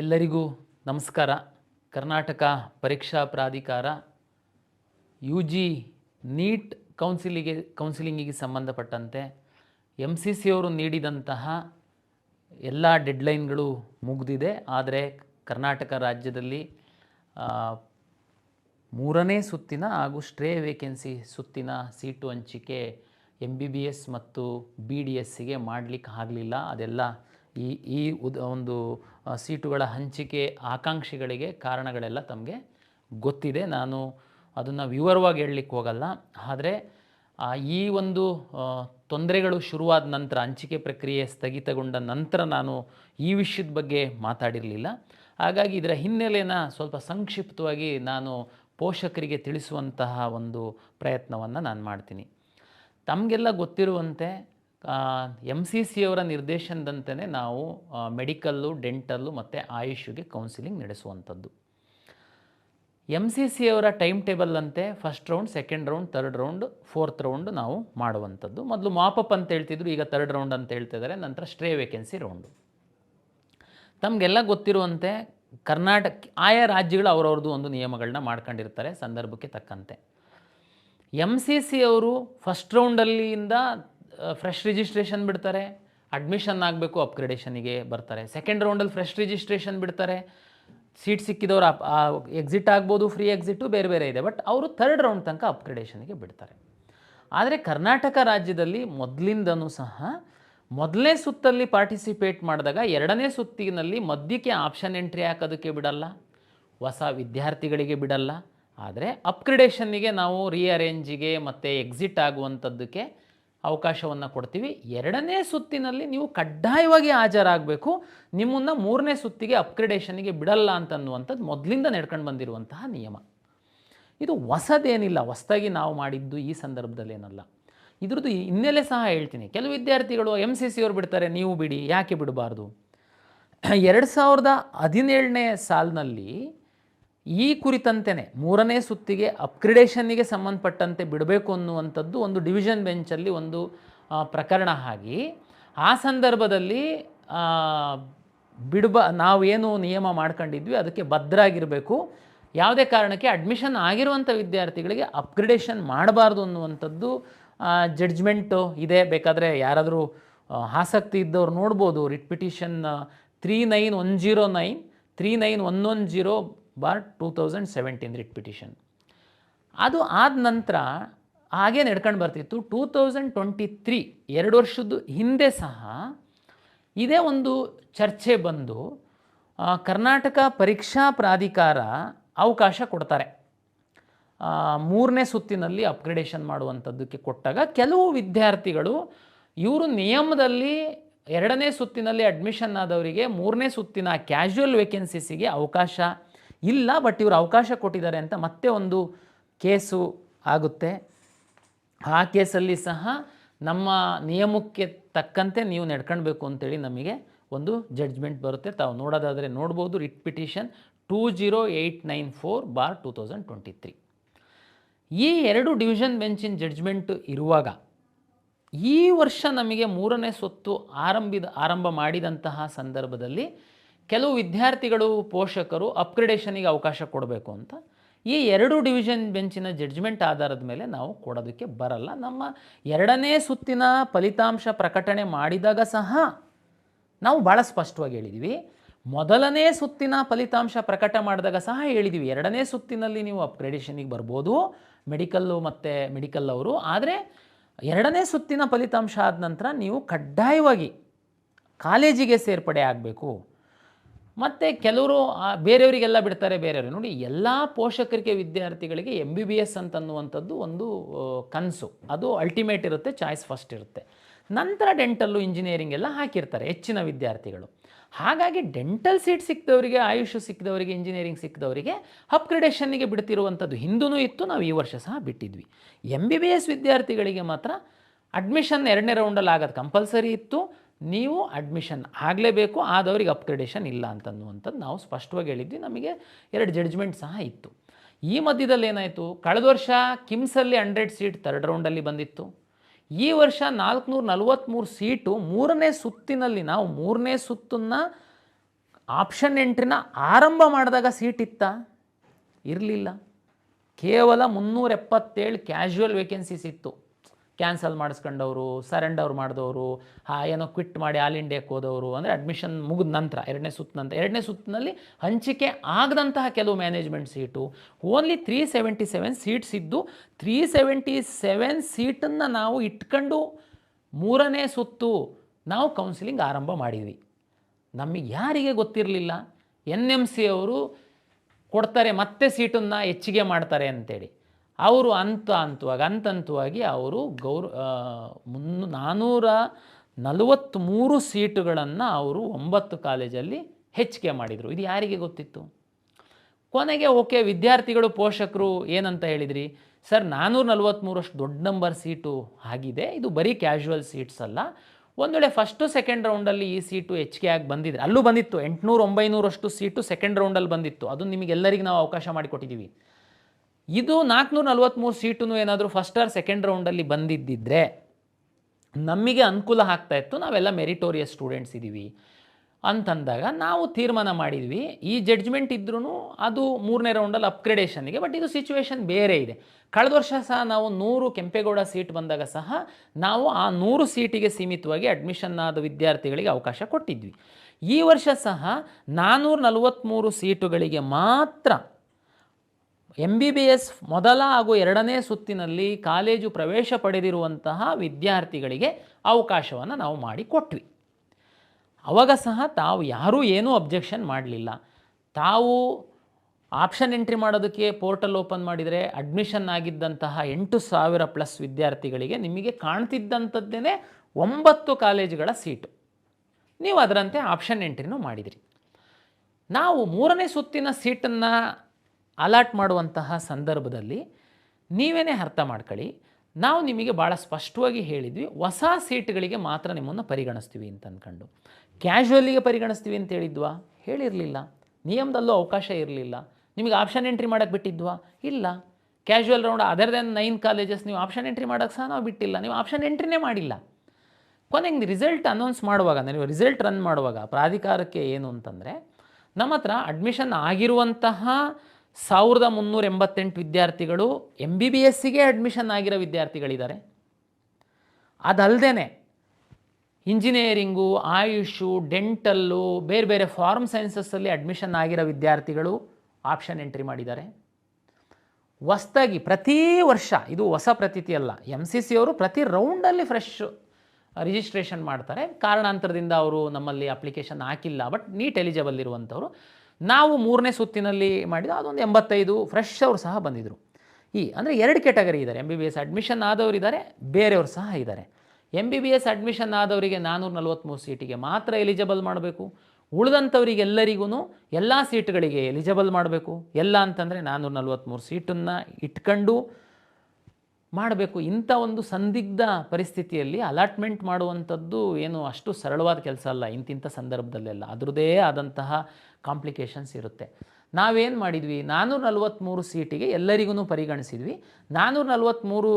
ಎಲ್ಲರಿಗೂ ನಮಸ್ಕಾರ. ಕರ್ನಾಟಕ ಪರೀಕ್ಷಾ ಪ್ರಾಧಿಕಾರ ಯು ಜಿ ನೀಟ್ ಕೌನ್ಸಿಲಿಗೆ, ಕೌನ್ಸಿಲಿಂಗಿಗೆ ಸಂಬಂಧಪಟ್ಟಂತೆ ಎಂ ಸಿ ಸಿ ಅವರು ನೀಡಿದಂತಹ ಎಲ್ಲ ಡೆಡ್ಲೈನ್ಗಳು ಮುಗಿದಿದೆ. ಆದರೆ ಕರ್ನಾಟಕ ರಾಜ್ಯದಲ್ಲಿ ಮೂರನೇ ಸುತ್ತಿನ ಹಾಗೂ ಸ್ಟ್ರೇ ವೇಕೆನ್ಸಿ ಸುತ್ತಿನ ಸೀಟು ಹಂಚಿಕೆ ಎಂ ಬಿ ಬಿ ಎಸ್ ಮತ್ತು ಬಿ ಡಿ ಎಸ್ಸಿಗೆ ಮಾಡಲಿಕ್ಕೆ ಆಗಲಿಲ್ಲ. ಅದೆಲ್ಲ ಈ ಈ ಒಂದು ಸೀಟುಗಳ ಹಂಚಿಕೆ ಆಕಾಂಕ್ಷಿಗಳಿಗೆ ಕಾರಣಗಳೆಲ್ಲ ತಮಗೆ ಗೊತ್ತಿದೆ. ನಾನು ಅದನ್ನು ವಿವರವಾಗಿ ಹೇಳಲಿಕ್ಕೆ ಹೋಗಲ್ಲ. ಆದರೆ ಈ ಒಂದು ತೊಂದರೆಗಳು ಶುರುವಾದ ನಂತರ, ಹಂಚಿಕೆ ಪ್ರಕ್ರಿಯೆ ಸ್ಥಗಿತಗೊಂಡ ನಂತರ ನಾನು ಈ ವಿಷಯದ ಬಗ್ಗೆ ಮಾತಾಡಿರಲಿಲ್ಲ. ಹಾಗಾಗಿ ಇದರ ಹಿನ್ನೆಲೆನ ಸ್ವಲ್ಪ ಸಂಕ್ಷಿಪ್ತವಾಗಿ ನಾನು ಪೋಷಕರಿಗೆ ತಿಳಿಸುವಂತಹ ಒಂದು ಪ್ರಯತ್ನವನ್ನು ನಾನು ಮಾಡ್ತೀನಿ. ತಮಗೆಲ್ಲ ಗೊತ್ತಿರುವಂತೆ ಎಂ ಸಿ ಸಿ ಅವರ ನಿರ್ದೇಶನದಂತೆಯೇ ನಾವು ಮೆಡಿಕಲ್ಲು, ಡೆಂಟಲ್ಲು ಮತ್ತು ಆಯುಷ್ಗೆ ಕೌನ್ಸಿಲಿಂಗ್ ನಡೆಸುವಂಥದ್ದು. ಎಂ ಸಿ ಸಿ ಅವರ ಟೈಮ್ ಟೇಬಲ್ ಅಂತೆ first round second round third round fourth round ನಾವು ಮಾಡುವಂಥದ್ದು. ಮೊದಲು ಮಾಪಪ್ ಅಂತ ಹೇಳ್ತಿದ್ರು, ಈಗ ತರ್ಡ್ ರೌಂಡ್ ಅಂತ ಹೇಳ್ತಿದ್ದಾರೆ ನಂತರ ಸ್ಟ್ರೇ ವೇಕೆನ್ಸಿ ರೌಂಡು ತಮಗೆಲ್ಲ ಗೊತ್ತಿರುವಂತೆ ಕರ್ನಾಟಕ, ಆಯಾ ರಾಜ್ಯಗಳು ಅವರವ್ರದ್ದು ಒಂದು ನಿಯಮಗಳನ್ನ ಮಾಡ್ಕೊಂಡಿರ್ತಾರೆ, ಸಂದರ್ಭಕ್ಕೆ ತಕ್ಕಂತೆ. ಎಂ ಸಿ ಸಿ ಅವರು ಫಸ್ಟ್ ರೌಂಡಲ್ಲಿಂದ ಫ್ರೆಶ್ ರಿಜಿಸ್ಟ್ರೇಷನ್ ಬಿಡ್ತಾರೆ ಅಡ್ಮಿಷನ್ ಆಗಬೇಕು ಅಪ್ಗ್ರೇಡೇಷನಿಗೆ ಬರ್ತಾರೆ. ಸೆಕೆಂಡ್ ರೌಂಡಲ್ಲಿ ಫ್ರೆಶ್ ರಿಜಿಸ್ಟ್ರೇಷನ್ ಬಿಡ್ತಾರೆ. ಸೀಟ್ ಸಿಕ್ಕಿದವರು ಎಕ್ಸಿಟ್ ಆಗ್ಬೋದು ಫ್ರೀ ಎಕ್ಸಿಟು ಬೇರೆ ಬೇರೆ ಇದೆ. ಬಟ್ ಅವರು ಥರ್ಡ್ ರೌಂಡ್ ತನಕ ಅಪ್ಗ್ರೇಡೇಷನ್ಗೆ ಬಿಡ್ತಾರೆ. ಆದರೆ ಕರ್ನಾಟಕ ರಾಜ್ಯದಲ್ಲಿ ಮೊದಲಿಂದನೂ ಸಹ ಮೊದಲನೇ ಸುತ್ತಲ್ಲಿ ಪಾರ್ಟಿಸಿಪೇಟ್ ಮಾಡಿದಾಗ ಎರಡನೇ ಸುತ್ತಿನಲ್ಲಿ ಮಧ್ಯಕ್ಕೆ ಆಪ್ಷನ್ ಎಂಟ್ರಿ ಹಾಕೋದಕ್ಕೆ ಬಿಡಲ್ಲ, ಹೊಸ ವಿದ್ಯಾರ್ಥಿಗಳಿಗೆ ಬಿಡಲ್ಲ. ಆದರೆ ಅಪ್ಗ್ರೇಡೇಷನ್ನಿಗೆ ನಾವು ರೀಅರೇಂಜಿಗೆ ಮತ್ತು ಎಕ್ಸಿಟ್ ಆಗುವಂಥದ್ದಕ್ಕೆ ಅವಕಾಶವನ್ನು ಕೊಡ್ತೀವಿ. ಎರಡನೇ ಸುತ್ತಿನಲ್ಲಿ ನೀವು ಕಡ್ಡಾಯವಾಗಿ ಹಾಜರಾಗಬೇಕು. ನಿಮ್ಮನ್ನು ಮೂರನೇ ಸುತ್ತಿಗೆ ಅಪ್ಗ್ರೇಡೇಷನ್ಗೆ ಬಿಡಲ್ಲ ಅಂತನ್ನುವಂಥದ್ದು ಮೊದಲಿಂದ ನಡ್ಕೊಂಡು ಬಂದಿರುವಂತಹ ನಿಯಮ. ಇದು ಹೊಸದೇನಿಲ್ಲ. ಹೊಸದಾಗಿ ನಾವು ಮಾಡಿದ್ದು ಈ ಸಂದರ್ಭದಲ್ಲಿ ಏನಲ್ಲ ಇದ್ರದ್ದು ಹಿನ್ನೆಲೆ ಸಹ ಹೇಳ್ತೀನಿ. ಕೆಲವು ವಿದ್ಯಾರ್ಥಿಗಳು ಎಂ ಸಿ ಸಿ ಅವ್ರು ಬಿಡ್ತಾರೆ, ನೀವು ಬಿಡಿ, ಯಾಕೆ ಬಿಡಬಾರ್ದು? ಎರಡು ಸಾವಿರದ ಹದಿನೇಳನೇ ಸಾಲಿನಲ್ಲಿ ಈ ಕುರಿತಂತೆಯೇ ಮೂರನೇ ಸುತ್ತಿಗೆ ಅಪ್ಗ್ರೇಡೇಷನ್ನಿಗೆ ಸಂಬಂಧಪಟ್ಟಂತೆ ಬಿಡಬೇಕು ಅನ್ನುವಂಥದ್ದು ಒಂದು ಡಿವಿಷನ್ ಬೆಂಚಲ್ಲಿ ಒಂದು ಪ್ರಕರಣ ಆಗಿ. ಆ ಸಂದರ್ಭದಲ್ಲಿ ಬಿಡಬ ನಾವೇನು ನಿಯಮ ಮಾಡ್ಕೊಂಡಿದ್ವಿ, ಅದಕ್ಕೆ ಭದ್ರಾಗಿರಬೇಕು. ಯಾವುದೇ ಕಾರಣಕ್ಕೆ ಅಡ್ಮಿಷನ್ ಆಗಿರುವಂಥ ವಿದ್ಯಾರ್ಥಿಗಳಿಗೆ ಅಪ್ಗ್ರೇಡೇಷನ್ ಮಾಡಬಾರ್ದು ಅನ್ನುವಂಥದ್ದು ಜಡ್ಜ್ಮೆಂಟು ಇದೆ. ಬೇಕಾದರೆ ಯಾರಾದರೂ ಆಸಕ್ತಿ ಇದ್ದವ್ರು ನೋಡ್ಬೋದು. Writ petition three nine one zero nine, three nine one one zero bar two thousand seventeen writ petition. ಅದು ಆದ ನಂತರ ಹಾಗೆ ನಡ್ಕೊಂಡು ಬರ್ತಿತ್ತು. ಟೂ ತೌಸಂಡ್ ಟ್ವೆಂಟಿ ತ್ರೀ ಎರಡು ವರ್ಷದ ಹಿಂದೆ ಸಹ ಇದೇ ಒಂದು ಚರ್ಚೆ ಬಂದು ಕರ್ನಾಟಕ ಪರೀಕ್ಷಾ ಪ್ರಾಧಿಕಾರ ಅವಕಾಶ ಕೊಡ್ತಾರೆ. ಮೂರನೇ ಸುತ್ತಿನಲ್ಲಿ ಅಪ್ಗ್ರೇಡೇಷನ್ ಮಾಡುವಂಥದ್ದಕ್ಕೆ ಕೊಟ್ಟಾಗ ಕೆಲವು ವಿದ್ಯಾರ್ಥಿಗಳು ಇವರು ನಿಯಮದಲ್ಲಿ ಎರಡನೇ ಸುತ್ತಿನಲ್ಲಿ ಅಡ್ಮಿಷನ್ ಆದವರಿಗೆ ಮೂರನೇ ಸುತ್ತಿನ ಕ್ಯಾಶುವಲ್ ವೇಕೆನ್ಸಿಸಿಗೆ ಅವಕಾಶ ಇಲ್ಲ ಬಟ್ ಇವರು ಅವಕಾಶ ಕೊಟ್ಟಿದ್ದಾರೆ ಅಂತ ಮತ್ತೆ ಒಂದು ಕೇಸು ಆಗುತ್ತೆ. ಆ ಕೇಸಲ್ಲಿ ಸಹ ನಮ್ಮ ನಿಯಮಕ್ಕೆ ತಕ್ಕಂತೆ ನೀವು ನಡ್ಕೊಳ್ಬೇಕು ಅಂತೇಳಿ ನಮಗೆ ಒಂದು ಜಡ್ಜ್ಮೆಂಟ್ ಬರುತ್ತೆ. ತಾವು ನೋಡೋದಾದರೆ ನೋಡ್ಬೋದು writ petition two zero eight nine four bar two thousand twenty three ಈ ಎರಡು ಡಿವಿಷನ್ ಬೆಂಚಿನ ಜಡ್ಜ್ಮೆಂಟ್ ಇರುವಾಗ ಈ ವರ್ಷ ನಮಗೆ ಮೂರನೇ ಸ್ವತ್ತು ಆರಂಭಿದ, ಆರಂಭ ಮಾಡಿದಂತಹ ಸಂದರ್ಭದಲ್ಲಿ ಕೆಲವು ವಿದ್ಯಾರ್ಥಿಗಳು ಪೋಷಕರು ಅಪ್ಗ್ರೇಡೇಷನಿಗೆ ಅವಕಾಶ ಕೊಡಬೇಕು ಅಂತ. ಈ ಎರಡು ಡಿವಿಷನ್ ಬೆಂಚಿನ ಜಡ್ಜ್ಮೆಂಟ್ ಆಧಾರದ ಮೇಲೆ ನಾವು ಕೊಡೋದಕ್ಕೆ ಬರಲ್ಲ. ನಮ್ಮ ಎರಡನೇ ಸುತ್ತಿನ ಫಲಿತಾಂಶ ಪ್ರಕಟಣೆ ಮಾಡಿದಾಗ ಸಹ ನಾವು ಭಾಳ ಸ್ಪಷ್ಟವಾಗಿ ಹೇಳಿದ್ದೀವಿ ಮೊದಲನೇ ಸುತ್ತಿನ ಫಲಿತಾಂಶ ಪ್ರಕಟ ಮಾಡಿದಾಗ ಸಹ ಹೇಳಿದ್ದೀವಿ ಎರಡನೇ ಸುತ್ತಿನಲ್ಲಿ ನೀವು ಅಪ್ಗ್ರೇಡೇಷನಿಗೆ ಬರ್ಬೋದು ಮೆಡಿಕಲ್ಲು ಮತ್ತು ಮೆಡಿಕಲ್ ಅವರು. ಆದರೆ ಎರಡನೇ ಸುತ್ತಿನ ಫಲಿತಾಂಶ ಆದ ನಂತರ ನೀವು ಕಡ್ಡಾಯವಾಗಿ ಕಾಲೇಜಿಗೆ ಸೇರ್ಪಡೆ ಆಗಬೇಕು. ಮತ್ತು ಕೆಲವರು ಬೇರೆಯವರಿಗೆಲ್ಲ ಬಿಡ್ತಾರೆ ಬೇರೆಯವರು. ನೋಡಿ, ಎಲ್ಲ ಪೋಷಕರಿಗೆ ವಿದ್ಯಾರ್ಥಿಗಳಿಗೆ ಎಂ ಬಿ ಬಿ ಎಸ್ ಅಂತನ್ನುವಂಥದ್ದು ಒಂದು ಕನಸು. ಅದು ಅಲ್ಟಿಮೇಟ್ ಇರುತ್ತೆ ಚಾಯ್ಸ್ ಫಸ್ಟ್ ಇರುತ್ತೆ. ನಂತರ ಡೆಂಟಲ್ಲು ಇಂಜಿನಿಯರಿಂಗ್ ಎಲ್ಲ ಹಾಕಿರ್ತಾರೆ, ಹೆಚ್ಚಿನ ವಿದ್ಯಾರ್ಥಿಗಳು. ಹಾಗಾಗಿ ಡೆಂಟಲ್ ಸೀಟ್ ಸಿಕ್ಕಿದವರಿಗೆ ಆಯುಷ್ ಸಿಕ್ಕಿದವರಿಗೆ ಇಂಜಿನಿಯರಿಂಗ್ ಸಿಕ್ಕಿದವರಿಗೆ ಅಪ್ಗ್ರೇಡೇಷನ್ನಿಗೆ ಬಿಡ್ತಿರುವಂಥದ್ದು ಹಿಂದೂ ಇತ್ತು, ನಾವು ಈ ವರ್ಷ ಸಹ ಬಿಟ್ಟಿದ್ವಿ. ಎಂ ಬಿ ಬಿ ಎಸ್ ವಿದ್ಯಾರ್ಥಿಗಳಿಗೆ ಮಾತ್ರ ಅಡ್ಮಿಷನ್ ಎರಡನೇ ರೌಂಡಲ್ಲಿ ಆಗೋದು ಕಂಪಲ್ಸರಿ ಇತ್ತು. ನೀವು ಅಡ್ಮಿಷನ್ ಆಗಲೇಬೇಕು, ಆದವ್ರಿಗೆ ಅಪ್ಗ್ರೇಡೇಷನ್ ಇಲ್ಲ ಅಂತನ್ನುವಂಥದ್ದು ನಾವು ಸ್ಪಷ್ಟವಾಗಿ ಹೇಳಿದ್ವಿ. ನಮಗೆ ಎರಡು ಜಡ್ಜ್ಮೆಂಟ್ ಸಹ ಇತ್ತು. ಈ ಮಧ್ಯದಲ್ಲಿ ಏನಾಯಿತು? ಕಳೆದ ವರ್ಷ ಕಿಮ್ಸಲ್ಲಿ ಹಂಡ್ರೆಡ್ ಸೀಟ್ ತರ್ಡ್ ರೌಂಡಲ್ಲಿ ಬಂದಿತ್ತು. ಈ ವರ್ಷ ನಾಲ್ಕುನೂರ ನಲವತ್ತ್ಮೂರು ಸೀಟು ಮೂರನೇ ಸುತ್ತಿನಲ್ಲಿ ನಾವು ಮೂರನೇ ಸುತ್ತನ್ನ ಆಪ್ಷನ್ ಎಂಟ್ರಿನ ಆರಂಭ ಮಾಡಿದಾಗ ಸೀಟ್ ಇತ್ತ? ಇರಲಿಲ್ಲ. ಕೇವಲ ಮುನ್ನೂರ ಎಪ್ಪತ್ತೇಳು ಕ್ಯಾಶುವಲ್ ವೇಕೆನ್ಸೀಸ್ ಇತ್ತು. ಕ್ಯಾನ್ಸಲ್ ಮಾಡಿಸ್ಕೊಂಡವರು ಸರೆಂಡರ್ ಮಾಡಿದವರು, ಹಾ, ಏನೋ ಕ್ವಿಟ್ ಮಾಡಿ ಆಲ್ ಇಂಡಿಯಾಕ್ಕೆ ಹೋದವರು, ಅಂದರೆ ಅಡ್ಮಿಷನ್ ಮುಗಿದ ನಂತರ, ಎರಡನೇ ಸುತ್ತ ನಂತರ. ಎರಡನೇ ಸುತ್ತಿನಲ್ಲಿ ಹಂಚಿಕೆ ಆಗದಂತಹ ಕೆಲವು management seat only three seventy seven seats ಇದ್ದು ತ್ರೀ ಸೆವೆಂಟಿ ಸೆವೆನ್ ಸೀಟನ್ನು ನಾವು ಇಟ್ಕೊಂಡು ಮೂರನೇ ಸುತ್ತು ನಾವು ಕೌನ್ಸಿಲಿಂಗ್ ಆರಂಭ ಮಾಡಿದ್ವಿ. ನಮಗೆ ಯಾರಿಗೆ ಗೊತ್ತಿರಲಿಲ್ಲ. ಎನ್ ಎಂ ಸಿ ಅವರು ಕೊಡ್ತಾರೆ, ಮತ್ತೆ ಸೀಟನ್ನು ಹೆಚ್ಚಿಗೆ ಮಾಡ್ತಾರೆ ಅಂತೇಳಿ. ಅವರು ಅಂತ ಹಂತವಾಗಿ ಹಂತ ಹಂತವಾಗಿ ಅವರು ಗೌರ್ ಮುನ್ನೂ ನಾನ್ನೂರ ನಲವತ್ತ್ಮೂರು ಸೀಟುಗಳನ್ನು ಅವರು ಒಂಬತ್ತು ಕಾಲೇಜಲ್ಲಿ ಹೆಚ್ಚಿಗೆ ಮಾಡಿದರು. ಇದು ಯಾರಿಗೆ ಗೊತ್ತಿತ್ತು? ಕೊನೆಗೆ, ಓಕೆ, ವಿದ್ಯಾರ್ಥಿಗಳು, ಪೋಷಕರು ಏನಂತ ಹೇಳಿದ್ರಿ? ಸರ್ ನಾನ್ನೂರ ನಲ್ವತ್ತ್ಮೂರಷ್ಟು ದೊಡ್ಡ ನಂಬರ್ ಸೀಟು ಆಗಿದೆ. ಇದು ಬರೀ ಕ್ಯಾಶುವಲ್ ಸೀಟ್ಸ್ ಅಲ್ಲ. ಒಂದು ವೇಳೆ ಫಸ್ಟು, ಸೆಕೆಂಡ್ ರೌಂಡಲ್ಲಿ ಈ ಸೀಟು ಹೆಚ್ಚಿಗೆ ಆಗಿ ಬಂದಿದೆ. ಅಲ್ಲೂ ಬಂದಿತ್ತು. ಎಂಟುನೂರು, ಒಂಬೈನೂರಷ್ಟು ಸೀಟು ಸೆಕೆಂಡ್ ರೌಂಡಲ್ಲಿ ಬಂದಿತ್ತು. ಅದು ನಿಮಗೆಲ್ಲರಿಗೆ ನಾವು ಅವಕಾಶ ಮಾಡಿಕೊಟ್ಟಿದ್ದೀವಿ. ಇದು ನಾಲ್ಕುನೂರ ನಲ್ವತ್ತ್ಮೂರು ಸೀಟು ಏನಾದರೂ ಫಸ್ಟ್ ಆರ್ ಸೆಕೆಂಡ್ ರೌಂಡಲ್ಲಿ ಬಂದಿದ್ದಿದ್ರೆ ನಮಗೆ ಅನುಕೂಲ ಆಗ್ತಾ ಇತ್ತು. ನಾವೆಲ್ಲ ಮೆರಿಟೋರಿಯಸ್ ಸ್ಟೂಡೆಂಟ್ಸ್ ಇದ್ದೀವಿ ಅಂತಂದಾಗ ನಾವು ತೀರ್ಮಾನ ಮಾಡಿದ್ವಿ. ಈ ಜಡ್ಜ್ಮೆಂಟ್ ಇದ್ರೂ ಅದು ಮೂರನೇ ರೌಂಡಲ್ಲಿ ಅಪ್ಗ್ರೇಡೇಷನ್ಗೆ ಬಟ್ ಇದು ಸಿಚುವೇಶನ್ ಬೇರೆ ಇದೆ. ಕಳೆದ ವರ್ಷ ಸಹ ನಾವು ನೂರು ಕೆಂಪೇಗೌಡ ಸೀಟ್ ಬಂದಾಗ ಸಹ ನಾವು ಆ ನೂರು ಸೀಟಿಗೆ ಸೀಮಿತವಾಗಿ ಅಡ್ಮಿಷನ್ ಆದ ವಿದ್ಯಾರ್ಥಿಗಳಿಗೆ ಅವಕಾಶ ಕೊಟ್ಟಿದ್ವಿ. ಈ ವರ್ಷ ಸಹ ನಾನ್ನೂರ ನಲವತ್ತ್ಮೂರು ಸೀಟುಗಳಿಗೆ ಮಾತ್ರ ಎಂ ಬಿ ಬಿ ಎಸ್ ಮೊದಲ ಹಾಗೂ ಎರಡನೇ ಸುತ್ತಿನಲ್ಲಿ ಕಾಲೇಜು ಪ್ರವೇಶ ಪಡೆದಿರುವಂತಹ ವಿದ್ಯಾರ್ಥಿಗಳಿಗೆ ಅವಕಾಶವನ್ನು ನಾವು ಮಾಡಿಕೊಟ್ವಿ ಅವಾಗ ಸಹ ತಾವು ಯಾರೂ ಏನೂ ಅಬ್ಜೆಕ್ಷನ್ ಮಾಡಲಿಲ್ಲ. ತಾವು ಆಪ್ಷನ್ ಎಂಟ್ರಿ ಮಾಡೋದಕ್ಕೆ ಪೋರ್ಟಲ್ ಓಪನ್ ಮಾಡಿದರೆ ಅಡ್ಮಿಷನ್ ಆಗಿದ್ದಂತಹ ಎಂಟು ಸಾವಿರ ಪ್ಲಸ್ ವಿದ್ಯಾರ್ಥಿಗಳಿಗೆ ನಿಮಗೆ ಕಾಣ್ತಿದ್ದಂಥದ್ದೇ ಒಂಬತ್ತು ಕಾಲೇಜುಗಳ ಸೀಟು ನೀವು ಅದರಂತೆ ಆಪ್ಷನ್ ಎಂಟ್ರಿನೂ ಮಾಡಿದಿರಿ. ನಾವು ಮೂರನೇ ಸುತ್ತಿನ ಸೀಟನ್ನು ಅಲಾಟ್ ಮಾಡುವಂತಹ ಸಂದರ್ಭದಲ್ಲಿ ನೀವೇನೇ ಅರ್ಥ ಮಾಡ್ಕೊಳ್ಳಿ. ನಾವು ನಿಮಗೆ ಭಾಳ ಸ್ಪಷ್ಟವಾಗಿ ಹೇಳಿದ್ವಿ, ಹೊಸ ಸೀಟ್ಗಳಿಗೆ ಮಾತ್ರ ನಿಮ್ಮನ್ನು ಪರಿಗಣಿಸ್ತೀವಿ ಅಂತ ಅಂದ್ಕೊಂಡು ಕ್ಯಾಶುವಲ್ಲಿಗೆ ಪರಿಗಣಿಸ್ತೀವಿ ಅಂತ ಹೇಳಿದ್ವಾ? ಹೇಳಿರಲಿಲ್ಲ. ನಿಯಮದಲ್ಲೂ ಅವಕಾಶ ಇರಲಿಲ್ಲ. ನಿಮಗೆ ಆಪ್ಷನ್ ಎಂಟ್ರಿ ಮಾಡೋಕ್ಕೆ ಬಿಟ್ಟಿದ್ವಾ? ಇಲ್ಲ. Casual round other than nine colleges ನೀವು ಆಪ್ಷನ್ ಎಂಟ್ರಿ ಮಾಡೋಕ್ಕೆ ಸಹ ನಾವು ಬಿಟ್ಟಿಲ್ಲ. ನೀವು ಆಪ್ಷನ್ ಎಂಟ್ರಿನೇ ಮಾಡಿಲ್ಲ. ಕೊನೆಗೆ ರಿಸಲ್ಟ್ ಅನೌನ್ಸ್ ಮಾಡುವಾಗ ನೀವು ರಿಸಲ್ಟ್ ರನ್ ಮಾಡುವಾಗ ಪ್ರಾಧಿಕಾರಕ್ಕೆ ಏನು ಅಂತಂದರೆ, ನಮ್ಮ ಹತ್ರ ಅಡ್ಮಿಷನ್ ಆಗಿರುವಂತಹ ಸಾವಿರದ ಮುನ್ನೂರ ಎಂಬತ್ತೆಂಟು ವಿದ್ಯಾರ್ಥಿಗಳು ಎಂ ಬಿ ಬಿ ಎಸ್ಸಿಗೆ ಅಡ್ಮಿಷನ್ ಆಗಿರೋ ವಿದ್ಯಾರ್ಥಿಗಳಿದ್ದಾರೆ. ಅದಲ್ಲದೆ ಇಂಜಿನಿಯರಿಂಗು, ಆಯುಷು, ಡೆಂಟಲ್ಲು, ಬೇರೆ ಬೇರೆ ಫಾರ್ಮ್ ಸೈನ್ಸಸ್ಸಲ್ಲಿ ಅಡ್ಮಿಷನ್ ಆಗಿರೋ ವಿದ್ಯಾರ್ಥಿಗಳು ಆಪ್ಷನ್ ಎಂಟ್ರಿ ಮಾಡಿದ್ದಾರೆ. ಹೊಸ್ತಾಗಿ ಪ್ರತಿ ವರ್ಷ, ಇದು ಹೊಸ ಪ್ರತೀತಿ ಅಲ್ಲ ಎಂ ಸಿ ಸಿ ಅವರು ಪ್ರತಿ ರೌಂಡಲ್ಲಿ ಫ್ರೆಶ್ ರಿಜಿಸ್ಟ್ರೇಷನ್ ಮಾಡ್ತಾರೆ. ಕಾರಣಾಂತರದಿಂದ ಅವರು ನಮ್ಮಲ್ಲಿ ಅಪ್ಲಿಕೇಶನ್ ಹಾಕಿಲ್ಲ ಬಟ್ ನೀಟ್ ಎಲಿಜಿಬಲ್ ಇರುವಂಥವ್ರು. ನಾವು ಮೂರನೇ ಸುತ್ತಿನಲ್ಲಿ ಮಾಡಿದ ಅದೊಂದು ಎಂಬತ್ತೈದು ಫ್ರೆಶ್ ಅವರು ಸಹ ಬಂದಿದ್ದರು ಈ, ಅಂದರೆ ಎರಡು ಕೆಟಗರಿ ಇದ್ದಾರೆ. M B B S admission ಆದವರು ಇದ್ದಾರೆ ಬೇರೆಯವರು ಸಹ ಇದ್ದಾರೆ M B B S admission ಆದವರಿಗೆ ನಾನ್ನೂರ ನಲ್ವತ್ತ್ಮೂರು ಸೀಟಿಗೆ ಮಾತ್ರ ಎಲಿಜಿಬಲ್ ಮಾಡಬೇಕು. ಉಳಿದಂಥವರಿಗೆಲ್ಲರಿಗೂ ಎಲ್ಲ ಸೀಟ್ಗಳಿಗೆ ಎಲಿಜಿಬಲ್ ಮಾಡಬೇಕು. ಎಲ್ಲ ಅಂತಂದರೆ ನಾನ್ನೂರ ನಲ್ವತ್ತ್ಮೂರು ಸೀಟನ್ನು ಇಟ್ಕೊಂಡು ಮಾಡಬೇಕು. ಇಂಥ ಒಂದು ಸಂದಿಗ್ಧ ಪರಿಸ್ಥಿತಿಯಲ್ಲಿ ಅಲಾಟ್ಮೆಂಟ್ ಮಾಡುವಂಥದ್ದು ಏನು ಅಷ್ಟು ಸರಳವಾದ ಕೆಲಸ ಅಲ್ಲ. ಇಂತಿಂಥ ಸಂದರ್ಭದಲ್ಲೆಲ್ಲ. ಅದರದೇ ಆದಂತಹ ಕಾಂಪ್ಲಿಕೇಶನ್ಸ್ ಇರುತ್ತೆ. ನಾವೇನು ಮಾಡಿದ್ವಿ? ನಾನ್ನೂರ ನಲ್ವತ್ತ್ಮೂರು ಸೀಟಿಗೆ ಎಲ್ಲರಿಗೂ ಪರಿಗಣಿಸಿದ್ವಿ. ನಾನ್ನೂರ ನಲ್ವತ್ತ್ಮೂರು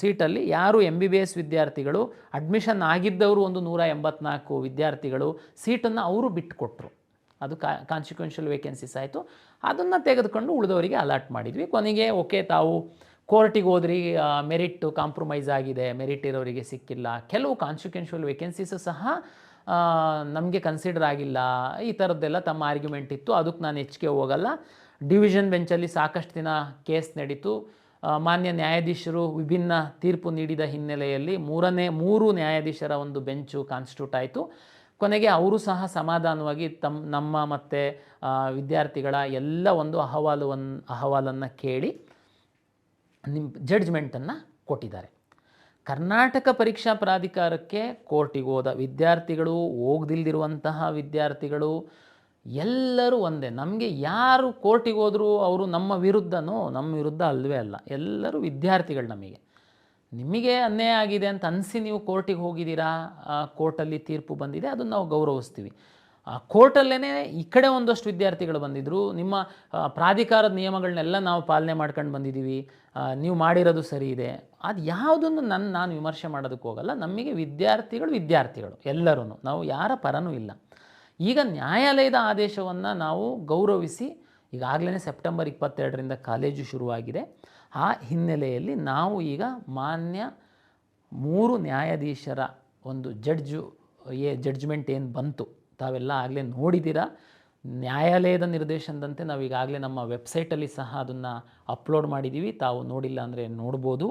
ಸೀಟಲ್ಲಿ ಯಾರು ಎಂ ಬಿ ಬಿ ಎಸ್ ವಿದ್ಯಾರ್ಥಿಗಳು ಅಡ್ಮಿಷನ್ ಆಗಿದ್ದವರು ಒಂದು ನೂರ ಎಂಬತ್ನಾಲ್ಕು ವಿದ್ಯಾರ್ಥಿಗಳು ಸೀಟನ್ನು ಅವರು ಬಿಟ್ಟುಕೊಟ್ರು ಅದು ಕಾ ಕಾನ್ಸಿಕ್ವೆನ್ಷಿಯಲ್ ವೇಕೆನ್ಸೀಸ್ ಆಯಿತು. ಅದನ್ನು ತೆಗೆದುಕೊಂಡು ಉಳಿದವರಿಗೆ ಅಲಾಟ್ ಮಾಡಿದ್ವಿ. ಕೊನೆಗೆ, ಓಕೆ, ತಾವು ಕೋರ್ಟಿಗೆ ಹೋದ್ರಿ ಮೆರಿಟ್ ಕಾಂಪ್ರಮೈಸ್ ಆಗಿದೆ ಮೆರಿಟ್ ಇರೋರಿಗೆ ಸಿಕ್ಕಿಲ್ಲ. ಕೆಲವು ಕಾನ್ಸಿಕ್ವೆನ್ಷಿಯಲ್ ವೇಕೆನ್ಸೀಸು ಸಹ ನಮಗೆ ಕನ್ಸಿಡರ್ ಆಗಿಲ್ಲ. ಈ ಥರದ್ದೆಲ್ಲ ತಮ್ಮ ಆರ್ಗ್ಯುಮೆಂಟ್ ಇತ್ತು. ಅದಕ್ಕೆ ನಾನು ಹೆಚ್ಚಿಗೆ ಹೋಗಲ್ಲ. ಡಿವಿಷನ್ ಬೆಂಚಲ್ಲಿ ಸಾಕಷ್ಟು ದಿನ ಕೇಸ್ ನಡೀತು. ಮಾನ್ಯ ನ್ಯಾಯಾಧೀಶರು ವಿಭಿನ್ನ ತೀರ್ಪು ನೀಡಿದ ಹಿನ್ನೆಲೆಯಲ್ಲಿ ಮೂರನೇ, ಮೂರು ನ್ಯಾಯಾಧೀಶರ ಒಂದು ಬೆಂಚು ಕಾನ್ಸ್ಟಿಟ್ಯೂಟ್ ಆಯಿತು. ಕೊನೆಗೆ ಅವರು ಸಹ ಸಮಾಧಾನವಾಗಿ ತಮ್ಮ ನಮ್ಮ ಮತ್ತು ವಿದ್ಯಾರ್ಥಿಗಳ ಎಲ್ಲ ಒಂದು ಅಹವಾಲುವನ್ನು ಅಹವಾಲನ್ನು ಕೇಳಿ ನಿಮ್ಮ ಜಡ್ಜ್ಮೆಂಟನ್ನು ಕೊಟ್ಟಿದ್ದಾರೆ. ಕರ್ನಾಟಕ ಪರೀಕ್ಷಾ ಪ್ರಾಧಿಕಾರಕ್ಕೆ ಕೋರ್ಟಿಗೆ ಹೋದ ವಿದ್ಯಾರ್ಥಿಗಳು, ಹೋಗ್ದಿಲ್ದಿರುವಂತಹ ವಿದ್ಯಾರ್ಥಿಗಳು, ಎಲ್ಲರೂ ಒಂದೇ. ನಮಗೆ ಯಾರು ಕೋರ್ಟಿಗೆ ಹೋದರೂ ಅವರು ನಮ್ಮ ವಿರುದ್ಧನೋ, ನಮ್ಮ ವಿರುದ್ಧ ಅಲ್ಲವೇ ಅಲ್ಲ. ಎಲ್ಲರೂ ವಿದ್ಯಾರ್ಥಿಗಳು ನಮಗೆ. ನಿಮಗೆ ಅನ್ಯಾಯ ಆಗಿದೆ ಅಂತ ಅನಿಸಿ ನೀವು ಕೋರ್ಟಿಗೆ ಹೋಗಿದ್ದೀರಾ? ಕೋರ್ಟಲ್ಲಿ ತೀರ್ಪು ಬಂದಿದೆ, ಅದನ್ನು ನಾವು ಗೌರವಿಸ್ತೀವಿ. ಕೋರ್ಟಲ್ಲೇ ಈ ಕಡೆ ಒಂದಷ್ಟು ವಿದ್ಯಾರ್ಥಿಗಳು ಬಂದಿದ್ದರು ನಿಮ್ಮ ಪ್ರಾಧಿಕಾರದ ನಿಯಮಗಳನ್ನೆಲ್ಲ ನಾವು ಪಾಲನೆ ಮಾಡ್ಕೊಂಡು ಬಂದಿದ್ದೀವಿ ನೀವು ಮಾಡಿರೋದು ಸರಿ ಇದೆ. ಅದು ಯಾವುದನ್ನು ನನ್ನ ನಾನು ವಿಮರ್ಶೆ ಮಾಡೋದಕ್ಕೆ ಹೋಗಲ್ಲ. ನಮಗೆ ವಿದ್ಯಾರ್ಥಿಗಳು ವಿದ್ಯಾರ್ಥಿಗಳು ಎಲ್ಲರೂ ನಾವು ಯಾರ ಪರನೂ ಇಲ್ಲ. ಈಗ ನ್ಯಾಯಾಲಯದ ಆದೇಶವನ್ನು ನಾವು ಗೌರವಿಸಿ ಈಗಾಗಲೇ ಸೆಪ್ಟೆಂಬರ್ ಇಪ್ಪತ್ತೆರಡರಿಂದ ಕಾಲೇಜು ಶುರುವಾಗಿದೆ. ಆ ಹಿನ್ನೆಲೆಯಲ್ಲಿ ನಾವು ಈಗ ಮಾನ್ಯ ಮೂರು ನ್ಯಾಯಾಧೀಶರ ಒಂದು ಜಡ್ಜು, ಏ, ಜಡ್ಜ್ಮೆಂಟ್ ಏನು ಬಂತು. ತಾವೆಲ್ಲ ಆಗಲೇ ನೋಡಿದ್ದೀರಾ? ನ್ಯಾಯಾಲಯದ ನಿರ್ದೇಶನದಂತೆ ನಾವು ಈಗಾಗಲೇ ನಮ್ಮ ವೆಬ್ಸೈಟಲ್ಲಿ ಸಹ ಅದನ್ನು ಅಪ್ಲೋಡ್ ಮಾಡಿದ್ದೀವಿ. ತಾವು ನೋಡಿಲ್ಲ ಅಂದರೆ ನೋಡ್ಬೋದು.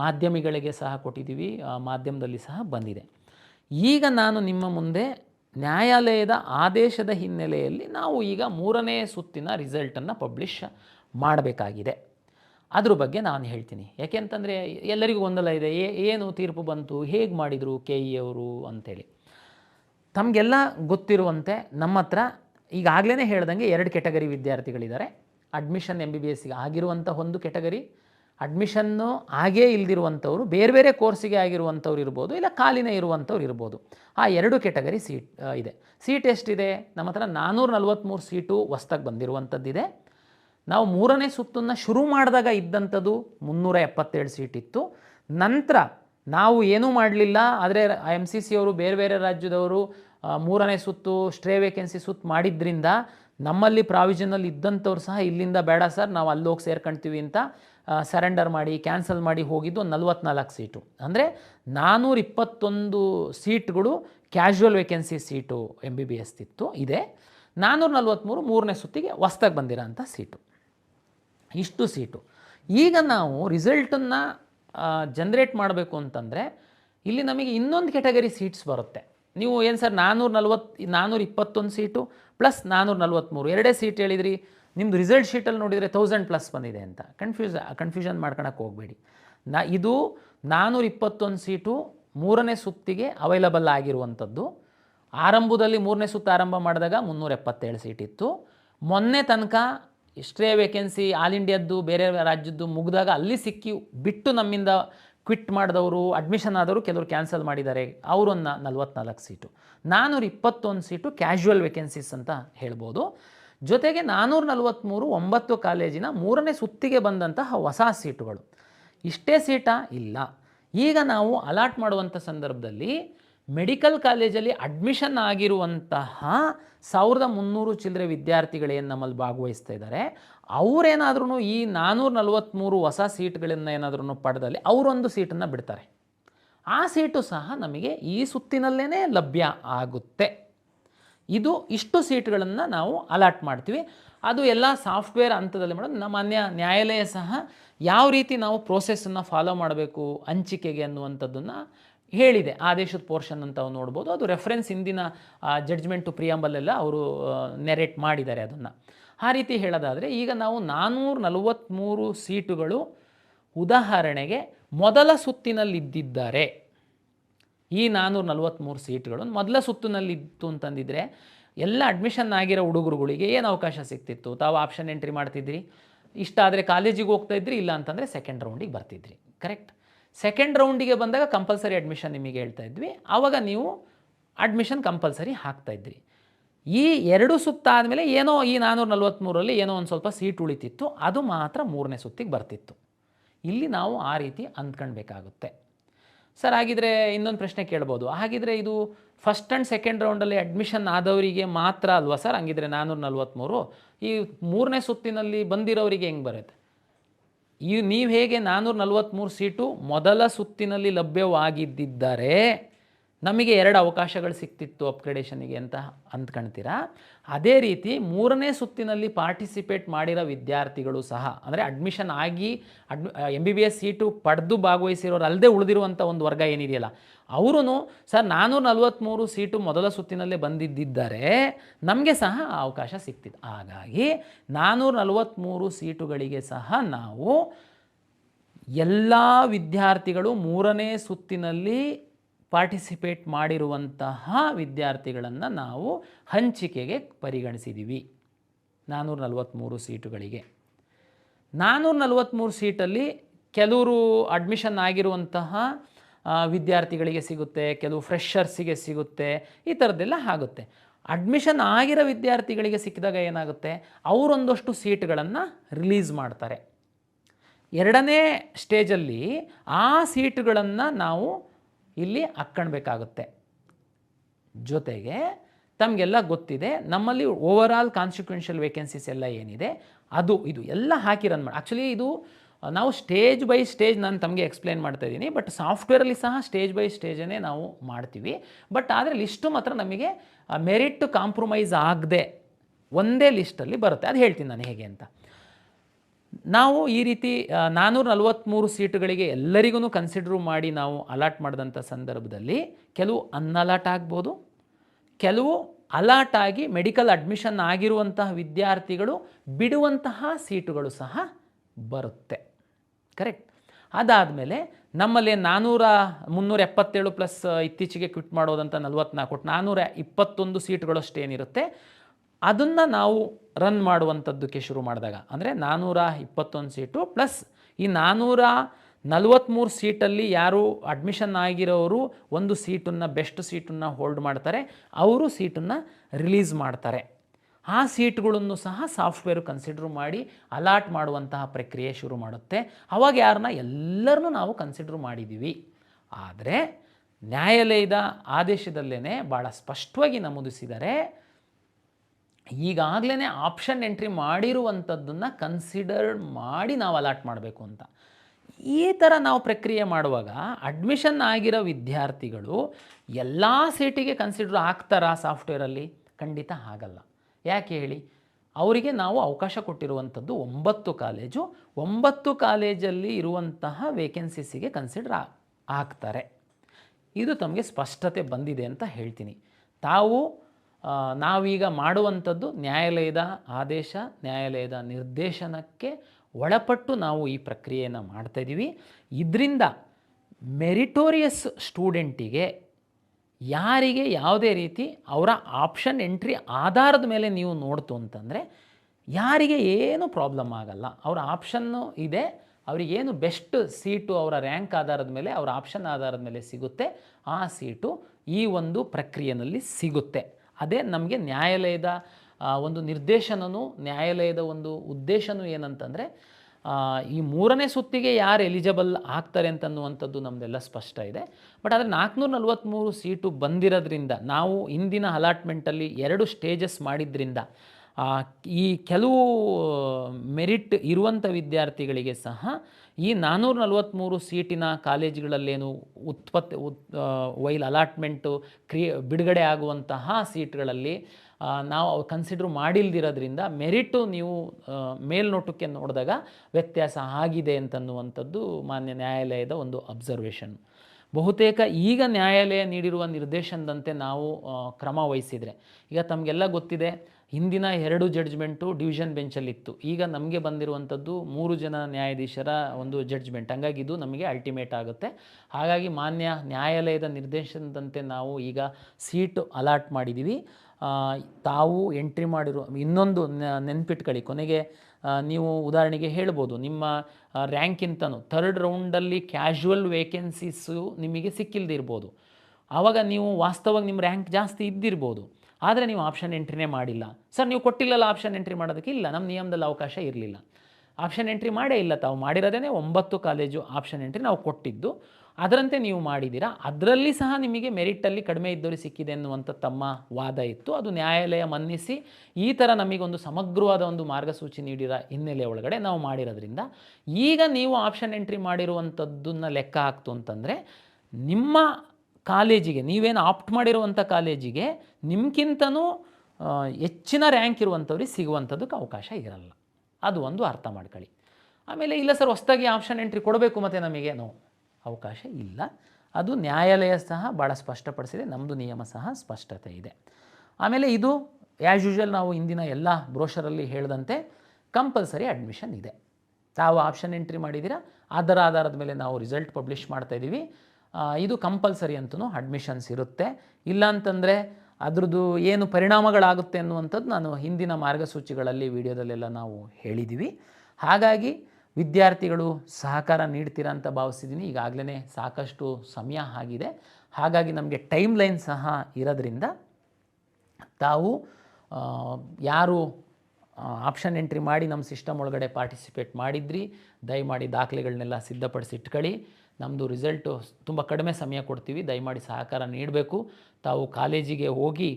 ಮಾಧ್ಯಮಿಗಳಿಗೆ ಸಹ ಕೊಟ್ಟಿದ್ದೀವಿ. ಮಾಧ್ಯಮದಲ್ಲಿ ಸಹ ಬಂದಿದೆ. ಈಗ ನಾನು ನಿಮ್ಮ ಮುಂದೆ ನ್ಯಾಯಾಲಯದ ಆದೇಶದ ಹಿನ್ನೆಲೆಯಲ್ಲಿ ನಾವು ಈಗ ಮೂರನೇ ಸುತ್ತಿನ ರಿಸಲ್ಟನ್ನು ಪಬ್ಲಿಷ್ ಮಾಡಬೇಕಾಗಿದೆ. ಅದ್ರ ಬಗ್ಗೆ ನಾನು ಹೇಳ್ತೀನಿ. ಯಾಕೆಂತಂದರೆ ಎಲ್ಲರಿಗೂ ಗೊಂದಲ ಇದೆ. ಏನು ತೀರ್ಪು ಬಂತು? ಹೇಗೆ ಮಾಡಿದರು ಕೆ ಇ ಅವರು ಅಂಥೇಳಿ ತಮಗೆಲ್ಲ ಗೊತ್ತಿರುವಂತೆ ನಮ್ಮ ಹತ್ರ ಈಗಾಗಲೇ ಹೇಳ್ದಂಗೆ ಎರಡು ಕೆಟಗರಿ ವಿದ್ಯಾರ್ಥಿಗಳಿದ್ದಾರೆ. ಅಡ್ಮಿಷನ್ ಎಂ ಬಿ ಬಿ ಎಸ್ಸಿಗೆ ಆಗಿರುವಂಥ ಒಂದು ಕೆಟಗರಿ ಅಡ್ಮಿಷನ್ನು ಹಾಗೇ ಇಲ್ದಿರುವಂಥವ್ರು, ಬೇರೆ ಬೇರೆ ಕೋರ್ಸಿಗೆ ಆಗಿರುವಂಥವ್ರು ಇರ್ಬೋದು, ಇಲ್ಲ ಕಾಲಿನ ಇರುವಂಥವ್ರು ಇರ್ಬೋದು. ಆ ಎರಡು ಕೆಟಗರಿ ಸೀಟ್ ಇದೆ. ಸೀಟ್ ಎಷ್ಟಿದೆ? ನಮ್ಮ ಹತ್ರ ನಾನ್ನೂರ ನಲ್ವತ್ತ್ಮೂರು ಸೀಟು ಹೊಸ್ದಾಗಿ ಬಂದಿರುವಂಥದ್ದಿದೆ. ನಾವು ಮೂರನೇ ಸುತ್ತನ್ನು ಶುರು ಮಾಡಿದಾಗ ಇದ್ದಂಥದ್ದು ಮುನ್ನೂರ ಎಪ್ಪತ್ತೇಳು ಸೀಟ್ ಇತ್ತು. ನಂತರ ನಾವು ಏನೂ ಮಾಡಲಿಲ್ಲ, ಆದರೆ ಎಂ ಸಿ ಸಿ ಅವರು ಬೇರೆ ಬೇರೆ ರಾಜ್ಯದವರು ಮೂರನೇ ಸುತ್ತು ಸ್ಟ್ರೇ ವೇಕೆನ್ಸಿ ಸುತ್ತು ಮಾಡಿದ್ರಿಂದ ನಮ್ಮಲ್ಲಿ ಪ್ರಾವಿಷನಲ್ಲಿ ಇದ್ದಂಥವ್ರು ಸಹ ಇಲ್ಲಿಂದ ಬೇಡ ಸರ್, ನಾವು ಅಲ್ಲಿ ಹೋಗಿ ಸೇರ್ಕೊಳ್ತೀವಿ ಅಂತ ಸರೆಂಡರ್ ಮಾಡಿ ಕ್ಯಾನ್ಸಲ್ ಮಾಡಿ ಹೋಗಿದ್ದು ನಲ್ವತ್ನಾಲ್ಕು ಸೀಟು. ಅಂದರೆ ನಾನ್ನೂರ ಇಪ್ಪತ್ತೊಂದು ಸೀಟ್ಗಳು casual vacancy seat M B B S ಇತ್ತು, ಇದೆ. ನಾನ್ನೂರ ನಲ್ವತ್ತ್ಮೂರು ಮೂರನೇ ಸುತ್ತಿಗೆ ಹೊಸ್ದಾಗಿ ಬಂದಿರೋಂಥ ಸೀಟು. ಇಷ್ಟು ಸೀಟು. ಈಗ ನಾವು ರಿಸಲ್ಟನ್ನು ಜನ್ರೇಟ್ ಮಾಡಬೇಕು ಅಂತಂದರೆ ಇಲ್ಲಿ ನಮಗೆ ಇನ್ನೊಂದು ಕೆಟಗರಿ ಸೀಟ್ಸ್ ಬರುತ್ತೆ. ನೀವು ಏನು ಸರ್ ನಾನ್ನೂರ ನಲ್ವತ್ತು ನಾನ್ನೂರ ಇಪ್ಪತ್ತೊಂದು ಸೀಟು ಪ್ಲಸ್ ನಾನ್ನೂರ ನಲ್ವತ್ತ್ಮೂರು ಎರಡೇ ಸೀಟ್ ಹೇಳಿದ್ರಿ. ನಿಮ್ಮದು ರಿಸಲ್ಟ್ ಶೀಟಲ್ಲಿ ನೋಡಿದರೆ ತೌಸಂಡ್ ಪ್ಲಸ್ ಬಂದಿದೆ ಅಂತ. ಕನ್ಫ್ಯೂಸ್ ಕನ್ಫ್ಯೂಷನ್ ಮಾಡ್ಕೊಳಕ್ಕೆ ಹೋಗಬೇಡಿ. ನಾ, ಇದು ನಾನ್ನೂರ ಇಪ್ಪತ್ತೊಂದು ಸೀಟು ಮೂರನೇ ಸುತ್ತಿಗೆ ಅವೈಲಬಲ್ ಆಗಿರುವಂಥದ್ದು. ಆರಂಭದಲ್ಲಿ ಮೂರನೇ ಸುತ್ತು ಆರಂಭ ಮಾಡಿದಾಗ ಮುನ್ನೂರ ಎಪ್ಪತ್ತೇಳು ಸೀಟ್ ಇತ್ತು. ಮೊನ್ನೆ ತನಕ ಎಷ್ಟೇ ವೇಕೆನ್ಸಿ ಆಲ್ ಇಂಡಿಯಾದ್ದು ಬೇರೆ ರಾಜ್ಯದ್ದು ಮುಗಿದಾಗ ಅಲ್ಲಿ ಸಿಕ್ಕಿ ಬಿಟ್ಟು ನಮ್ಮಿಂದ ಕ್ವಿಟ್ ಮಾಡಿದವರು ಅಡ್ಮಿಷನ್ ಆದವರು ಕೆಲವರು ಕ್ಯಾನ್ಸಲ್ ಮಾಡಿದ್ದಾರೆ. ಅವರೊಂದು ನಲ್ವತ್ನಾಲ್ಕು ಸೀಟು ನಾನ್ನೂರ ಇಪ್ಪತ್ತೊಂದು ಸೀಟು ಕ್ಯಾಶುವಲ್ ವೇಕೆನ್ಸೀಸ್ ಅಂತ ಹೇಳ್ಬೋದು. ಜೊತೆಗೆ ನಾನ್ನೂರ ನಲ್ವತ್ತ್ಮೂರು ಒಂಬತ್ತು ಕಾಲೇಜಿನ ಮೂರನೇ ಸುತ್ತಿಗೆ ಬಂದಂತಹ ಹೊಸ ಸೀಟುಗಳು ಇಷ್ಟೇ ಸೀಟಾ ಇಲ್ಲ. ಈಗ ನಾವು ಅಲಾಟ್ ಮಾಡುವಂಥ ಸಂದರ್ಭದಲ್ಲಿ ಮೆಡಿಕಲ್ ಕಾಲೇಜಲ್ಲಿ ಅಡ್ಮಿಷನ್ ಆಗಿರುವಂತಹ ಸಾವಿರದ ಮುನ್ನೂರು ಚಿಲ್ಲರೆ ವಿದ್ಯಾರ್ಥಿಗಳೇನು ನಮ್ಮಲ್ಲಿ ಭಾಗವಹಿಸ್ತಾ ಇದ್ದಾರೆ. ಅವರೇನಾದ್ರೂ ಈ ನಾನ್ನೂರ ನಲ್ವತ್ತ್ಮೂರು ಹೊಸ ಸೀಟ್ಗಳನ್ನು ಏನಾದ್ರೂ ಪಡೆದಲ್ಲಿ ಅವರೊಂದು ಸೀಟನ್ನು ಬಿಡ್ತಾರೆ. ಆ ಸೀಟು ಸಹ ನಮಗೆ ಈ ಸುತ್ತಿನಲ್ಲೇ ಲಭ್ಯ ಆಗುತ್ತೆ. ಇದು ಇಷ್ಟು ಸೀಟ್ಗಳನ್ನು ನಾವು ಅಲಾಟ್ ಮಾಡ್ತೀವಿ. ಅದು ಎಲ್ಲ ಸಾಫ್ಟ್ವೇರ್ ಹಂತದಲ್ಲಿ ಮಾಡೋದು ನಮ್ಮ ಮಾನ್ಯ ನ್ಯಾಯಾಲಯ ಸಹ ಯಾವ ರೀತಿ ನಾವು ಪ್ರೋಸೆಸ್ಸನ್ನು ಫಾಲೋ ಮಾಡಬೇಕು, ಹಂಚಿಕೆಗೆ ಅನ್ನುವಂಥದ್ದನ್ನು ಹೇಳಿದೆ. ಆದೇಶದ ಪೋರ್ಷನ್ ಅಂತ ನೋಡ್ಬೋದು. ಅದು ರೆಫರೆನ್ಸ್ ಹಿಂದಿನ ಜಡ್ಜ್ಮೆಂಟು ಪ್ರಿಯಂಬಲ್ಲೆಲ್ಲ ಅವರು ನೆರೇಟ್ ಮಾಡಿದ್ದಾರೆ ಅದನ್ನು. ಆ ರೀತಿ ಹೇಳೋದಾದರೆ, ಈಗ ನಾವು ನಾನ್ನೂರ ನಲವತ್ತ್ಮೂರು ಸೀಟುಗಳು ಉದಾಹರಣೆಗೆ ಮೊದಲ ಸುತ್ತಿನಲ್ಲಿದ್ದಿದ್ದಾರೆ. ಈ ನಾನ್ನೂರ ನಲ್ವತ್ತ್ಮೂರು ಸೀಟ್ಗಳು ಮೊದಲ ಸುತ್ತಿನಲ್ಲಿತ್ತು ಅಂತಂದಿದ್ರೆ, ಎಲ್ಲ ಅಡ್ಮಿಷನ್ ಆಗಿರೋ ಹುಡುಗರುಗಳಿಗೆ ಏನು ಅವಕಾಶ ಸಿಗ್ತಿತ್ತು ತಾವು ಆಪ್ಷನ್ ಎಂಟ್ರಿ ಮಾಡ್ತಿದ್ರಿ. ಇಷ್ಟ ಆದರೆ ಕಾಲೇಜಿಗೆ ಹೋಗ್ತಾ ಇದ್ರಿ, ಇಲ್ಲ ಅಂತಂದರೆ ಸೆಕೆಂಡ್ ರೌಂಡಿಗೆ ಬರ್ತಿದ್ರಿ. ಕರೆಕ್ಟ್ ಸೆಕೆಂಡ್ ರೌಂಡಿಗೆ ಬಂದಾಗ ಕಂಪಲ್ಸರಿ ಅಡ್ಮಿಷನ್ ನಿಮಗೆ ಹೇಳ್ತಾ ಇದ್ವಿ. ಆವಾಗ ನೀವು ಅಡ್ಮಿಷನ್ ಕಂಪಲ್ಸರಿ ಹಾಕ್ತಾ ಇದ್ರಿ. ಈ ಎರಡು ಸುತ್ತ ಆದಮೇಲೆ ಏನೋ ಈ ನಾನ್ನೂರ ನಲ್ವತ್ತ್ಮೂರಲ್ಲಿ ಏನೋ ಒಂದು ಸ್ವಲ್ಪ ಸೀಟ್ ಉಳಿತಿತ್ತು. ಅದು ಮಾತ್ರ ಮೂರನೇ ಸುತ್ತಿಗೆ ಬರ್ತಿತ್ತು. ಇಲ್ಲಿ ನಾವು ಆ ರೀತಿ ಅಂದ್ಕೊಳ್ಬೇಕಾಗುತ್ತೆ. ಸರ್, ಹಾಗಿದ್ರೆ ಇನ್ನೊಂದು ಪ್ರಶ್ನೆ ಕೇಳ್ಬೋದು. ಹಾಗಿದ್ರೆ ಇದು ಫಸ್ಟ್ ಆ್ಯಂಡ್ ಸೆಕೆಂಡ್ ರೌಂಡಲ್ಲಿ ಅಡ್ಮಿಷನ್ ಆದವರಿಗೆ ಮಾತ್ರ ಅಲ್ವಾ ಸರ್? ಹಂಗಿದ್ರೆ ನಾನ್ನೂರ ನಲವತ್ತ್ಮೂರು ಈ ಮೂರನೇ ಸುತ್ತಿನಲ್ಲಿ ಬಂದಿರೋರಿಗೆ ಹೆಂಗೆ ಬರುತ್ತೆ? ಈ ನೀವು ಹೇಗೆ ನಾನ್ನೂರ ನಲವತ್ತ್ಮೂರು ಸೀಟು ಮೊದಲ ಸುತ್ತಿನಲ್ಲಿ ಲಭ್ಯವಾಗಿದ್ದಿದ್ದರೆ ನಮಗೆ ಎರಡು ಅವಕಾಶಗಳು ಸಿಕ್ತಿತ್ತು ಅಪ್ಗ್ರೇಡೇಷನಿಗೆ ಅಂತ ಅಂದ್ಕೊಳ್ತೀರಾ ಅದೇ ರೀತಿ ಮೂರನೇ ಸುತ್ತಿನಲ್ಲಿ ಪಾರ್ಟಿಸಿಪೇಟ್ ಮಾಡಿರೋ ವಿದ್ಯಾರ್ಥಿಗಳು ಸಹ, ಅಂದರೆ ಅಡ್ಮಿಷನ್ ಆಗಿ ಅಡ್ M B B S seat ಪಡೆದು ಭಾಗವಹಿಸಿರೋರು ಅಲ್ಲದೆ ಉಳಿದಿರುವಂಥ ಒಂದು ವರ್ಗ ಏನಿದೆಯಲ್ಲ ಅವರು ಸರ್ ನಾನ್ನೂರ ನಲ್ವತ್ತ್ಮೂರು ಸೀಟು ಮೊದಲ ಸುತ್ತಿನಲ್ಲೇ ಬಂದಿದ್ದಿದ್ದರೆ ನಮಗೆ ಸಹ ಅವಕಾಶ ಸಿಕ್ತಿತ್ತು. ಹಾಗಾಗಿ ನಾನ್ನೂರ ನಲವತ್ತ್ಮೂರು ಸೀಟುಗಳಿಗೆ ಸಹ ನಾವು ಎಲ್ಲ ವಿದ್ಯಾರ್ಥಿಗಳು ಮೂರನೇ ಸುತ್ತಿನಲ್ಲಿ ಪಾರ್ಟಿಸಿಪೇಟ್ ಮಾಡಿರುವಂತಹ ವಿದ್ಯಾರ್ಥಿಗಳನ್ನು ನಾವು ಹಂಚಿಕೆಗೆ ಪರಿಗಣಿಸಿದ್ದೀವಿ ನಾನ್ನೂರ ನಲವತ್ತ್ಮೂರು ಸೀಟುಗಳಿಗೆ. ನಾನ್ನೂರ ನಲವತ್ತ್ಮೂರು ಸೀಟಲ್ಲಿ ಕೆಲವರು ಅಡ್ಮಿಷನ್ ಆಗಿರುವಂತಹ ವಿದ್ಯಾರ್ಥಿಗಳಿಗೆ ಸಿಗುತ್ತೆ, ಕೆಲವು ಫ್ರೆಷರ್ಸಿಗೆ ಸಿಗುತ್ತೆ, ಈ ಥರದ್ದೆಲ್ಲ ಆಗುತ್ತೆ. ಅಡ್ಮಿಷನ್ ಆಗಿರೋ ವಿದ್ಯಾರ್ಥಿಗಳಿಗೆ ಸಿಕ್ಕಿದಾಗ ಏನಾಗುತ್ತೆ? ಅವರೊಂದಷ್ಟು ಸೀಟ್ಗಳನ್ನು ರಿಲೀಸ್ ಮಾಡ್ತಾರೆ. ಎರಡನೇ ಸ್ಟೇಜಲ್ಲಿ ಆ ಸೀಟುಗಳನ್ನು ನಾವು ಇಲ್ಲಿ ಹಾಕ್ಕೊಳ್ಬೇಕಾಗುತ್ತೆ ಜೊತೆಗೆ ತಮಗೆಲ್ಲ ಗೊತ್ತಿದೆ, ನಮ್ಮಲ್ಲಿ ಓವರ್ ಆಲ್ ವೇಕೆನ್ಸೀಸ್ ಎಲ್ಲ ಏನಿದೆ, ಅದು ಇದು ಎಲ್ಲ ಹಾಕಿ ರನ್ ಮಾಡಿ ಆ್ಯಕ್ಚುಲಿ ಇದು ನಾವು ಸ್ಟೇಜ್ ಬೈ ಸ್ಟೇಜ್ ನಾನು ತಮಗೆ ಎಕ್ಸ್ಪ್ಲೇನ್ ಮಾಡ್ತಾ ಇದ್ದೀನಿ ಬಟ್ ಸಾಫ್ಟ್ವೇರಲ್ಲಿ ಸಹ ಸ್ಟೇಜ್ ಬೈ ಸ್ಟೇಜನ್ನೇ ನಾವು ಮಾಡ್ತೀವಿ. ಬಟ್ ಆದರೆ ಲಿಸ್ಟು ಮಾತ್ರ ನಮಗೆ ಮೆರಿಟ್ ಕಾಂಪ್ರಮೈಸ್ ಆಗದೆ ಒಂದೇ ಲಿಸ್ಟಲ್ಲಿ ಬರುತ್ತೆ. ಅದು ಹೇಳ್ತೀನಿ ನಾನು ಹೇಗೆ ಅಂತ. ನಾವು ಈ ರೀತಿ ನಾನ್ನೂರ ನಲವತ್ತ್ಮೂರು ಸೀಟುಗಳಿಗೆ ಎಲ್ಲರಿಗೂ ಕನ್ಸಿಡ್ರು ಮಾಡಿ ನಾವು ಅಲಾಟ್ ಮಾಡಿದಂಥ ಸಂದರ್ಭದಲ್ಲಿ ಕೆಲವು ಅನ್ಅಲಾಟ್ ಆಗ್ಬೋದು, ಕೆಲವು ಅಲಾಟ್ ಆಗಿ ಮೆಡಿಕಲ್ ಅಡ್ಮಿಷನ್ ಆಗಿರುವಂತಹ ವಿದ್ಯಾರ್ಥಿಗಳು ಬಿಡುವಂತಹ ಸೀಟುಗಳು ಸಹ ಬರುತ್ತೆ. ಕರೆಕ್ಟ್ ಅದಾದಮೇಲೆ ನಮ್ಮಲ್ಲಿ ನಾನ್ನೂರ ಮುನ್ನೂರ ಎಪ್ಪತ್ತೇಳು ಪ್ಲಸ್ ಇತ್ತೀಚೆಗೆ ಕ್ವಿಟ್ ಮಾಡೋದಂತ ನಲವತ್ತ್ನಾಲ್ಕು ಒಟ್ಟು ನಾನ್ನೂರ ಇಪ್ಪತ್ತೊಂದು ಸೀಟುಗಳಷ್ಟೇನಿರುತ್ತೆ. ಅದನ್ನು ನಾವು ರನ್ ಮಾಡುವಂಥದ್ದಕ್ಕೆ ಶುರು ಮಾಡಿದಾಗ, ಅಂದರೆ ನಾನ್ನೂರ ಇಪ್ಪತ್ತೊಂದು ಸೀಟು ಪ್ಲಸ್ ಈ ನಾನ್ನೂರ ನಲವತ್ತ್ಮೂರು ಸೀಟಲ್ಲಿ ಯಾರು ಅಡ್ಮಿಷನ್ ಆಗಿರೋರು ಒಂದು ಸೀಟನ್ನು ಬೆಸ್ಟ್ ಸೀಟನ್ನು ಹೋಲ್ಡ್ ಮಾಡ್ತಾರೆ, ಅವರು ಸೀಟನ್ನು ರಿಲೀಸ್ ಮಾಡ್ತಾರೆ. ಆ ಸೀಟ್ಗಳನ್ನು ಸಹ ಸಾಫ್ಟ್ವೇರ್ ಕನ್ಸಿಡರ್ ಮಾಡಿ ಅಲಾಟ್ ಮಾಡುವಂತಹ ಪ್ರಕ್ರಿಯೆ ಶುರು ಮಾಡುತ್ತೆ. ಅವಾಗ ಯಾರನ್ನ ಎಲ್ಲರನ್ನೂ ನಾವು ಕನ್ಸಿಡರ್ ಮಾಡಿದ್ದೀವಿ ಆದರೆ ನ್ಯಾಯಾಲಯದ ಆದೇಶದಲ್ಲೇ ಭಾಳ ಸ್ಪಷ್ಟವಾಗಿ ನಮೂದಿಸಿದರೆ ಈಗಾಗಲೇ ಆಪ್ಷನ್ ಎಂಟ್ರಿ ಮಾಡಿರುವಂಥದ್ದನ್ನು ಕನ್ಸಿಡರ್ ಮಾಡಿ ನಾವು ಅಲಾಟ್ ಮಾಡಬೇಕು ಅಂತ. ಈ ಥರ ನಾವು ಪ್ರಕ್ರಿಯೆ ಮಾಡುವಾಗ ಅಡ್ಮಿಷನ್ ಆಗಿರೋ ವಿದ್ಯಾರ್ಥಿಗಳು ಎಲ್ಲ ಸೀಟಿಗೆ ಕನ್ಸಿಡರ್ ಆಗ್ತಾರಾ ಸಾಫ್ಟ್ವೇರಲ್ಲಿ ಖಂಡಿತ ಆಗಲ್ಲ. ಯಾಕೆ ಹೇಳಿ? ಅವರಿಗೆ ನಾವು ಅವಕಾಶ ಕೊಟ್ಟಿರುವಂಥದ್ದು ಒಂಬತ್ತು ಕಾಲೇಜು ಒಂಬತ್ತು ಕಾಲೇಜಲ್ಲಿ ಇರುವಂತಹ ವೇಕೆನ್ಸಿಸಿಗೆ ಕನ್ಸಿಡರ್ ಆಗ್ತಾರೆ. ಇದು ತಮಗೆ ಸ್ಪಷ್ಟತೆ ಬಂದಿದೆ ಅಂತ ಹೇಳ್ತೀನಿ. ತಾವು ನಾವೀಗ ಮಾಡುವಂಥದ್ದು ನ್ಯಾಯಾಲಯದ ಆದೇಶ, ನ್ಯಾಯಾಲಯದ ನಿರ್ದೇಶನಕ್ಕೆ ಒಳಪಟ್ಟು ನಾವು ಈ ಪ್ರಕ್ರಿಯೆಯನ್ನು ಮಾಡ್ತಾಯಿದ್ದೀವಿ ಇದರಿಂದ ಮೆರಿಟೋರಿಯಸ್ ಸ್ಟೂಡೆಂಟಿಗೆ ಯಾರಿಗೆ ಯಾವುದೇ ರೀತಿ ಅವರ ಆಪ್ಷನ್ ಎಂಟ್ರಿ ಆಧಾರದ ಮೇಲೆ ನೀವು ನೋಡ್ತು ಅಂತಂದರೆ ಯಾರಿಗೆ ಏನು ಪ್ರಾಬ್ಲಮ್ ಆಗಲ್ಲ. ಅವರ ಆಪ್ಷನ್ನು ಇದೆ ಅವರಿಗೇನು ಬೆಸ್ಟ್ ಸೀಟು ಅವರ ರ್ಯಾಂಕ್ ಆಧಾರದ ಮೇಲೆ, ಅವರ ಆಪ್ಷನ್ ಆಧಾರದ ಮೇಲೆ ಸಿಗುತ್ತೆ. ಆ ಸೀಟು ಈ ಒಂದು ಪ್ರಕ್ರಿಯೆಯಲ್ಲಿ ಸಿಗುತ್ತೆ. ಅದೇ ನಮಗೆ ನ್ಯಾಯಾಲಯದ ಒಂದು ನಿರ್ದೇಶನವೂ ನ್ಯಾಯಾಲಯದ ಒಂದು ಉದ್ದೇಶನೂ ಏನಂತಂದರೆ ಈ ಮೂರನೇ ಸುತ್ತಿಗೆ ಯಾರು ಎಲಿಜಿಬಲ್ ಆಗ್ತಾರೆ ಅಂತನ್ನುವಂಥದ್ದು ನಮ್ಮದೆಲ್ಲ ಸ್ಪಷ್ಟ ಇದೆ. ಬಟ್ ಆದರೆ ನಾಲ್ಕುನೂರ ನಲ್ವತ್ತ್ಮೂರು ಸೀಟು ಬಂದಿರೋದ್ರಿಂದ, ನಾವು ಇಂದಿನ ಅಲಾಟ್ಮೆಂಟಲ್ಲಿ ಎರಡು ಸ್ಟೇಜಸ್ ಮಾಡಿದ್ರಿಂದ ಈ ಕೆಲವು ಮೆರಿಟ್ ಇರುವಂಥ ವಿದ್ಯಾರ್ಥಿಗಳಿಗೆ ಸಹ ಈ ನಾನ್ನೂರ ನಲವತ್ತ್ಮೂರು ಸೀಟಿನ ಕಾಲೇಜುಗಳಲ್ಲೇನು ಉತ್ಪತ್ತಿ, ಉತ್ ವೈಲ್ ಅಲಾಟ್ಮೆಂಟು ಕ್ರಿಯೆ, ಬಿಡುಗಡೆ ಆಗುವಂತಹ ಸೀಟ್ಗಳಲ್ಲಿ ನಾವು ಕನ್ಸಿಡ್ರ್ ಮಾಡಿಲ್ದಿರೋದ್ರಿಂದ ಮೆರಿಟು ನೀವು ಮೇಲ್ನೋಟಕ್ಕೆ ನೋಡಿದಾಗ ವ್ಯತ್ಯಾಸ ಆಗಿದೆ ಅಂತನ್ನುವಂಥದ್ದು ಮಾನ್ಯ ನ್ಯಾಯಾಲಯದ ಒಂದು ಅಬ್ಸರ್ವೇಷನ್ ಬಹುತೇಕ ಈಗ ನ್ಯಾಯಾಲಯ ನೀಡಿರುವ ನಿರ್ದೇಶನದಂತೆ ನಾವು ಕ್ರಮ ವಹಿಸಿದರೆ. ಈಗ ತಮಗೆಲ್ಲ ಗೊತ್ತಿದೆ ಹಿಂದಿನ ಎರಡು ಜಡ್ಜ್ಮೆಂಟು ಡಿವಿಷನ್ ಬೆಂಚಲ್ಲಿತ್ತು ಈಗ ನಮಗೆ ಬಂದಿರುವಂಥದ್ದು ಮೂರು ಜನ ನ್ಯಾಯಾಧೀಶರ ಒಂದು ಜಡ್ಜ್ಮೆಂಟ್ ಹಂಗಾಗಿ ಇದು ನಮಗೆ ಅಲ್ಟಿಮೇಟ್ ಆಗುತ್ತೆ. ಹಾಗಾಗಿ ಮಾನ್ಯ ನ್ಯಾಯಾಲಯದ ನಿರ್ದೇಶನದಂತೆ ನಾವು ಈಗ ಸೀಟ್ ಅಲಾಟ್ ಮಾಡಿದ್ದೀವಿ ತಾವು ಎಂಟ್ರಿ ಮಾಡಿರೋ, ಇನ್ನೊಂದು ನೆನ್ಪಿಟ್ಕೊಳ್ಳಿ. ಕೊನೆಗೆ ನೀವು ಉದಾಹರಣೆಗೆ ಹೇಳ್ಬೋದು. ನಿಮ್ಮ ರ್ಯಾಂಕಿಂತನೂ ಥರ್ಡ್ ರೌಂಡಲ್ಲಿ ಕ್ಯಾಶುವಲ್ ವೇಕೆನ್ಸೀಸು ನಿಮಗೆ ಸಿಕ್ಕಿಲ್ದಿರ್ಬೋದು. ಆವಾಗ ನೀವು ವಾಸ್ತವವಾಗಿ ನಿಮ್ಮ ರ್ಯಾಂಕ್ ಜಾಸ್ತಿ ಇದ್ದಿರ್ಬೋದು. ಆದರೆ ನೀವು ಆಪ್ಷನ್ ಎಂಟ್ರಿನೇ ಮಾಡಿಲ್ಲ. ಸರ್ ನೀವು ಕೊಟ್ಟಿಲ್ಲಲ್ಲ ಆಪ್ಷನ್ ಎಂಟ್ರಿ ಮಾಡೋದಕ್ಕೆ ಇಲ್ಲ ನಮ್ಮ ನಿಯಮದಲ್ಲಿ ಅವಕಾಶ ಇರಲಿಲ್ಲ. ಆಪ್ಷನ್ ಎಂಟ್ರಿ ಮಾಡೇ ಇಲ್ಲ ತಾವು ಮಾಡಿರೋದೇ ಒಂಬತ್ತು ಕಾಲೇಜು ಆಪ್ಷನ್ ಎಂಟ್ರಿ ನಾವು ಕೊಟ್ಟಿದ್ದು. ಅದರಂತೆ ನೀವು ಮಾಡಿದ್ದೀರಾ? ಅದರಲ್ಲಿ ಸಹ ನಿಮಗೆ ಮೆರಿಟಲ್ಲಿ ಕಡಿಮೆ ಇದ್ದವರು ಸಿಕ್ಕಿದೆ ಅನ್ನುವಂಥ ತಮ್ಮ ವಾದ ಇತ್ತು. ಅದು ನ್ಯಾಯಾಲಯ ಮನ್ನಿಸಿ ಈ ಥರ ನಮಗೊಂದು ಸಮಗ್ರವಾದ ಒಂದು ಮಾರ್ಗಸೂಚಿ ನೀಡಿರ ಹಿನ್ನೆಲೆ ಒಳಗಡೆ ನಾವು ಮಾಡಿರೋದ್ರಿಂದ, ಈಗ ನೀವು ಆಪ್ಷನ್ ಎಂಟ್ರಿ ಮಾಡಿರುವಂಥದ್ದನ್ನು ಲೆಕ್ಕ ಹಾಕ್ತು ಅಂತಂದರೆ, ನಿಮ್ಮ ಕಾಲೇಜಿಗೆ ನೀವೇನು ಆಪ್ಟ್ ಮಾಡಿರುವಂಥ ಕಾಲೇಜಿಗೆ ನಿಮ್ಗಿಂತನೂ ಹೆಚ್ಚಿನ ರ್ಯಾಂಕ್ ಇರುವಂಥವ್ರಿಗೆ ಸಿಗುವಂಥದ್ದಕ್ಕೆ ಅವಕಾಶ ಇರಲ್ಲ. ಅದು ಒಂದು ಅರ್ಥ ಮಾಡ್ಕೊಳ್ಳಿ. ಆಮೇಲೆ ಇಲ್ಲ ಸರ್ ಹೊಸ್ದಾಗಿ ಆಪ್ಷನ್ ಎಂಟ್ರಿ ಕೊಡಬೇಕು ಮತ್ತು ನಮಗೆ? ಅವಕಾಶ ಇಲ್ಲ. ಅದು ನ್ಯಾಯಾಲಯ ಸಹ ಭಾಳ ಸ್ಪಷ್ಟಪಡಿಸಿದೆ ನಮ್ಮದು ನಿಯಮ ಸಹ ಸ್ಪಷ್ಟತೆ ಇದೆ. ಆಮೇಲೆ ಇದು ಆ್ಯಸ್ ಯೂಶುವಲ್ ನಾವು ಇಂದಿನ ಎಲ್ಲ ಬ್ರೋಷರಲ್ಲಿ ಹೇಳಿದಂತೆ ಕಂಪಲ್ಸರಿ ಅಡ್ಮಿಷನ್ ಇದೆ. ತಾವು ಆಪ್ಷನ್ ಎಂಟ್ರಿ ಮಾಡಿದ್ದೀರಾ? ಅದರ ಆಧಾರದ ಮೇಲೆ ನಾವು ರಿಸಲ್ಟ್ ಪಬ್ಲಿಷ್ ಮಾಡ್ತಾ ಇದ್ದೀವಿ. ಆ, ಇದು ಕಂಪಲ್ಸರಿ ಅಂತೂ ಅಡ್ಮಿಷನ್ಸ್ ಇರುತ್ತೆ. ಇಲ್ಲ ಅಂತಂದರೆ ಅದ್ರದ್ದು ಏನು ಪರಿಣಾಮಗಳಾಗುತ್ತೆ ಅನ್ನುವಂಥದ್ದು ನಾನು ಹಿಂದಿನ ಮಾರ್ಗಸೂಚಿಗಳಲ್ಲಿ ವಿಡಿಯೋದಲ್ಲೆಲ್ಲ ನಾವು ಹೇಳಿದ್ದೀವಿ ಹಾಗಾಗಿ ವಿದ್ಯಾರ್ಥಿಗಳು ಸಹಕಾರ ನೀಡ್ತೀರಾ ಅಂತ ಭಾವಿಸಿದ್ದೀನಿ. ಈಗಾಗಲೇ ಸಾಕಷ್ಟು ಸಮಯ ಆಗಿದೆ. ಹಾಗಾಗಿ ನಮಗೆ ಟೈಮ್ ಲೈನ್ ಸಹ ಇರೋದ್ರಿಂದ ತಾವು ಯಾರು ಆಪ್ಷನ್ ಎಂಟ್ರಿ ಮಾಡಿ ನಮ್ಮ ಸಿಸ್ಟಮ್ ಒಳಗಡೆ ಪಾರ್ಟಿಸಿಪೇಟ್ ಮಾಡಿದ್ರಿ, ದಯಮಾಡಿ ದಾಖಲೆಗಳನ್ನೆಲ್ಲ ಸಿದ್ಧಪಡಿಸಿ ಇಟ್ಕೊಳ್ಳಿ ನಮ್ಮದು ರಿಸಲ್ಟು ತುಂಬ ಕಡಿಮೆ ಸಮಯ ಕೊಡ್ತೀವಿ. ದಯಮಾಡಿ ಸಹಕಾರ ನೀಡಬೇಕು. ತಾವು ಕಾಲೇಜಿಗೆ ಹೋಗಿ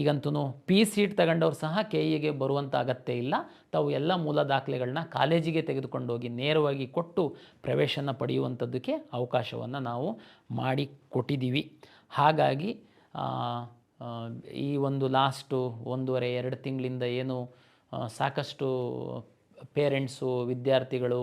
ಈಗಂತೂ ಪಿ ಸೀಟ್ ತಗೊಂಡವ್ರು ಸಹ ಕೆ ಇಗೆ ಬರುವಂಥ ಅಗತ್ಯ ಇಲ್ಲ. ತಾವು ಎಲ್ಲ ಮೂಲ ದಾಖಲೆಗಳನ್ನ ಕಾಲೇಜಿಗೆ ತೆಗೆದುಕೊಂಡೋಗಿ ನೇರವಾಗಿ ಕೊಟ್ಟು ಪ್ರವೇಶನ ಪಡೆಯುವಂಥದ್ದಕ್ಕೆ ಅವಕಾಶವನ್ನು ನಾವು ಮಾಡಿ ಕೊಟ್ಟಿದ್ದೀವಿ. ಹಾಗಾಗಿ ಈ ಒಂದು ಲಾಸ್ಟು ಒಂದೂವರೆ, ಎರಡು ತಿಂಗಳಿಂದ ಏನು ಸಾಕಷ್ಟು ಪೇರೆಂಟ್ಸು ವಿದ್ಯಾರ್ಥಿಗಳು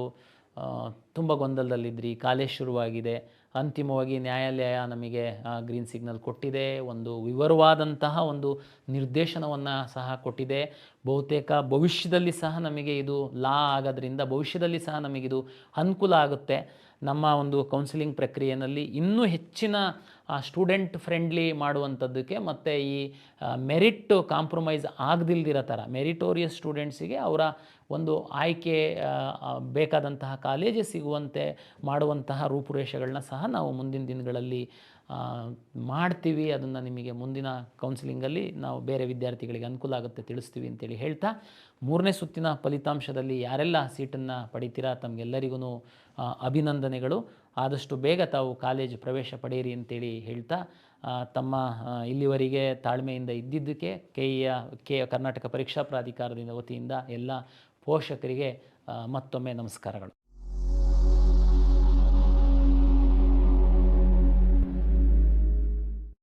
ತುಂಬ ಗೊಂದಲದಲ್ಲಿದ್ರಿ ಕಾಲೇಜ್ ಶುರುವಾಗಿದೆ. ಅಂತಿಮವಾಗಿ ನ್ಯಾಯಾಲಯ ನಮಗೆ ಗ್ರೀನ್ ಸಿಗ್ನಲ್ ಕೊಟ್ಟಿದೆ. ಒಂದು ವಿವರವಾದಂತಹ ಒಂದು ನಿರ್ದೇಶನವನ್ನು ಸಹ ಕೊಟ್ಟಿದೆ. ಬಹುತೇಕ ಭವಿಷ್ಯದಲ್ಲಿ ಸಹ ನಮಗೆ ಇದು ಲಾ ಆಗೋದ್ರಿಂದ, ಭವಿಷ್ಯದಲ್ಲಿ ಸಹ ನಮಗಿದು ಅನುಕೂಲ ಆಗುತ್ತೆ. ನಮ್ಮ ಒಂದು ಕೌನ್ಸಿಲಿಂಗ್ ಪ್ರಕ್ರಿಯೆಯಲ್ಲಿ ಇನ್ನೂ ಹೆಚ್ಚಿನ ಸ್ಟೂಡೆಂಟ್ ಫ್ರೆಂಡ್ಲಿ ಮಾಡುವಂಥದ್ದಕ್ಕೆ ಮತ್ತು ಈ ಮೆರಿಟ್ ಕಾಂಪ್ರಮೈಸ್ ಆಗದಿಲ್ದಿರೋ ಥರ ಮೆರಿಟೋರಿಯಸ್ ಸ್ಟೂಡೆಂಟ್ಸಿಗೆ ಅವರ ಒಂದು ಆಯ್ಕೆ ಬೇಕಾದಂತಹ ಕಾಲೇಜೇ ಸಿಗುವಂತೆ ಮಾಡುವಂತಹ ರೂಪುರೇಷೆಗಳನ್ನ ಸಹ ನಾವು ಮುಂದಿನ ದಿನಗಳಲ್ಲಿ ಮಾಡ್ತೀವಿ, ಅದನ್ನು ನಿಮಗೆ ಮುಂದಿನ ಕೌನ್ಸಿಲಿಂಗಲ್ಲಿ ನಾವು ಬೇರೆ ವಿದ್ಯಾರ್ಥಿಗಳಿಗೆ ಅನುಕೂಲ ಆಗುತ್ತೆ ತಿಳಿಸ್ತೀವಿ ಅಂತೇಳಿ ಹೇಳ್ತಾ, ಮೂರನೇ ಸುತ್ತಿನ ಫಲಿತಾಂಶದಲ್ಲಿ ಯಾರೆಲ್ಲ ಸೀಟನ್ನು ಪಡಿತೀರಾ ತಮಗೆಲ್ಲರಿಗೂ ಅಭಿನಂದನೆಗಳು. ಆದಷ್ಟು ಬೇಗ ತಾವು ಕಾಲೇಜ್ ಪ್ರವೇಶ ಪಡೆಯಿರಿ ಅಂತೇಳಿ ಹೇಳ್ತಾ ತಮ್ಮ ಇಲ್ಲಿವರೆಗೆ ತಾಳ್ಮೆಯಿಂದ ಇದ್ದಿದ್ದಕ್ಕೆ ಕೆ ಕೆ ಕರ್ನಾಟಕ ಪರೀಕ್ಷಾ ಪ್ರಾಧಿಕಾರದಿಂದ ವತಿಯಿಂದ ಎಲ್ಲ ಪೋಷಕರಿಗೆ ಮತ್ತೊಮ್ಮೆ ನಮಸ್ಕಾರಗಳು.